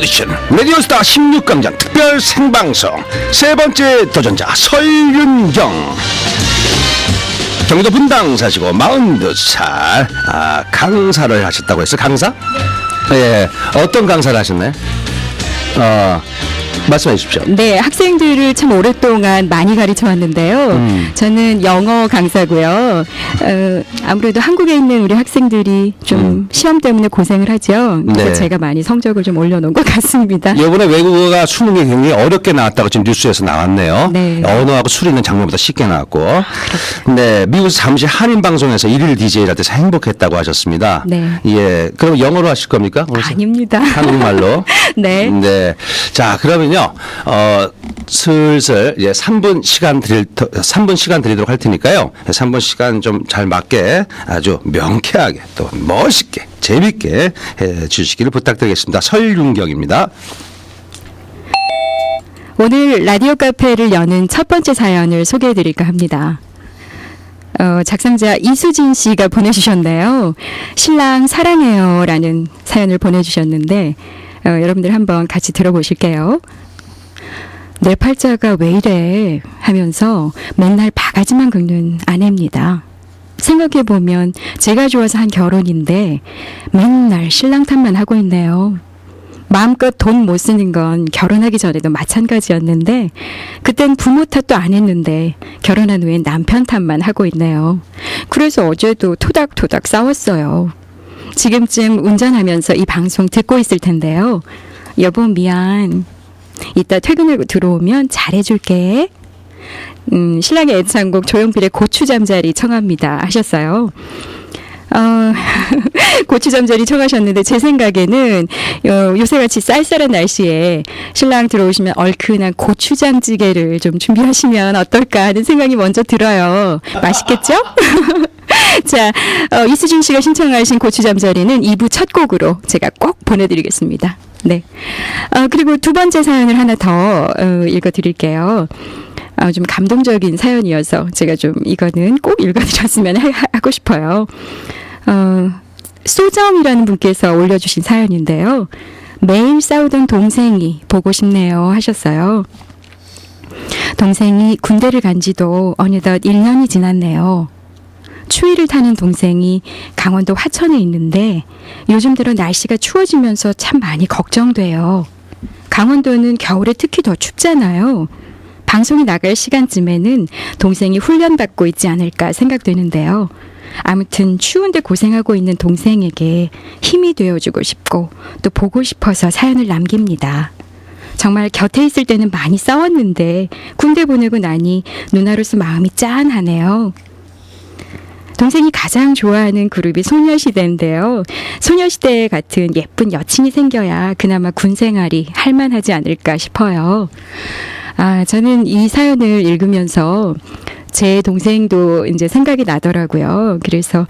오디션 라디오스타 16강전 특별 생방송. 세 번째 도전자 설윤경. 경기도 분당 사시고 42살. 아 강사를 하셨다고 했어 강사? 예. 어떤 강사를 하셨나요? 어 말씀해 주십시오 네, 학생들을 참 오랫동안 많이 가르쳐 왔는데요. 음. 저는 영어 강사고요. 어, 아무래도 한국에 있는 우리 학생들이 좀 시험 때문에 고생을 하죠. 그래서 음. 네. 제가 많이 성적을 좀 올려놓은 것 같습니다. 이번에 외국어가 수능이 굉장히 어렵게 나왔다고 지금 뉴스에서 나왔네요. 네. 언어하고 수리는 작년보다 쉽게 나왔고. 네, 미국에서 잠시 한인 방송에서 일일 DJ를 때서 행복했다고 하셨습니다. 네. 예, 그럼 영어로 하실 겁니까? 아닙니다. 한국말로. 네. 네. 자, 그러면요. 어, 슬슬 예, 3분 시간 드릴 터- 3분 시간 드리도록 할 테니까요. 3분 시간 좀 잘 맞게 아주 명쾌하게 또 멋있게 재밌게 해 주시기를 부탁드리겠습니다. 설윤경입니다. 오늘 라디오 카페를 여는 첫 번째 사연을 소개해 드릴까 합니다. 어, 작성자 이수진 씨가 보내주셨네요. 신랑 사랑해요 라는 사연을 보내주셨는데, 어, 여러분들 한번 같이 들어보실게요. 내 팔자가 왜 이래 하면서 맨날 바가지만 긁는 아내입니다. 생각해보면 제가 좋아서 한 결혼인데 맨날 신랑 탓만 하고 있네요. 마음껏 돈 못 쓰는 건 결혼하기 전에도 마찬가지였는데 그땐 부모 탓도 안 했는데 결혼한 후엔 남편 탓만 하고 있네요. 그래서 어제도 토닥토닥 싸웠어요. 지금쯤 운전하면서 이 방송 듣고 있을 텐데요. 여보 미안. 이따 퇴근하고 들어오면 잘해줄게. 음, 신랑의 애창곡 조용필의 고추 잠자리 청합니다 하셨어요. 어, 고추 잠자리 청하셨는데 제 생각에는 어, 요새같이 쌀쌀한 날씨에 신랑 들어오시면 얼큰한 고추장찌개를 좀 준비하시면 어떨까 하는 생각이 먼저 들어요. 맛있겠죠? 자, 어, 이수진 씨가 신청하신 고추잠자리는 2부 첫 곡으로 제가 꼭 보내드리겠습니다. 네. 어, 그리고 두 번째 사연을 하나 더 어, 읽어드릴게요. 아, 좀 감동적인 사연이어서 제가 좀 이거는 꼭 읽어드렸으면 하- 하고 싶어요. 어, 소정이라는 분께서 올려주신 사연인데요. 매일 싸우던 동생이 보고 싶네요 하셨어요. 동생이 군대를 간 지도 어느덧 1년이 지났네요. 추위를 타는 동생이 강원도 화천에 있는데 요즘 들어 날씨가 추워지면서 참 많이 걱정돼요. 강원도는 겨울에 특히 더 춥잖아요. 방송이 나갈 시간쯤에는 동생이 훈련받고 있지 않을까 생각되는데요. 아무튼 추운데 고생하고 있는 동생에게 힘이 되어주고 싶고 또 보고 싶어서 사연을 남깁니다. 정말 곁에 있을 때는 많이 싸웠는데 군대 보내고 나니 누나로서 마음이 짠하네요. 동생이 가장 좋아하는 그룹이 소녀시대인데요. 소녀시대 같은 예쁜 여친이 생겨야 그나마 군 생활이 할만하지 않을까 싶어요. 아, 저는 이 사연을 읽으면서 제 동생도 이제 생각이 나더라고요. 그래서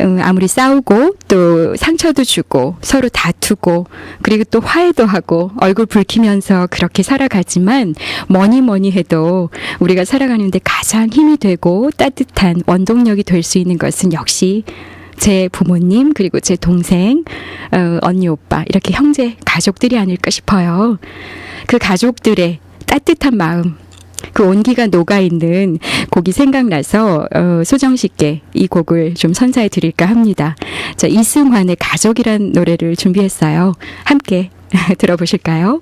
음, 아무리 싸우고 또 상처도 주고 서로 다투고 그리고 또 화해도 하고 얼굴 붉히면서 그렇게 살아가지만 뭐니 뭐니 해도 우리가 살아가는데 가장 힘이 되고 따뜻한 원동력이 될 수 있는 것은 역시 제 부모님 그리고 제 동생 어, 언니 오빠 이렇게 형제 가족들이 아닐까 싶어요. 그 가족들의 따뜻한 마음 그 온기가 녹아 있는 곡이 생각나서 어, 소정 씨께 이 곡을 좀 선사해 드릴까 합니다. 자 이승환의 가족이란 노래를 준비했어요. 함께 들어보실까요?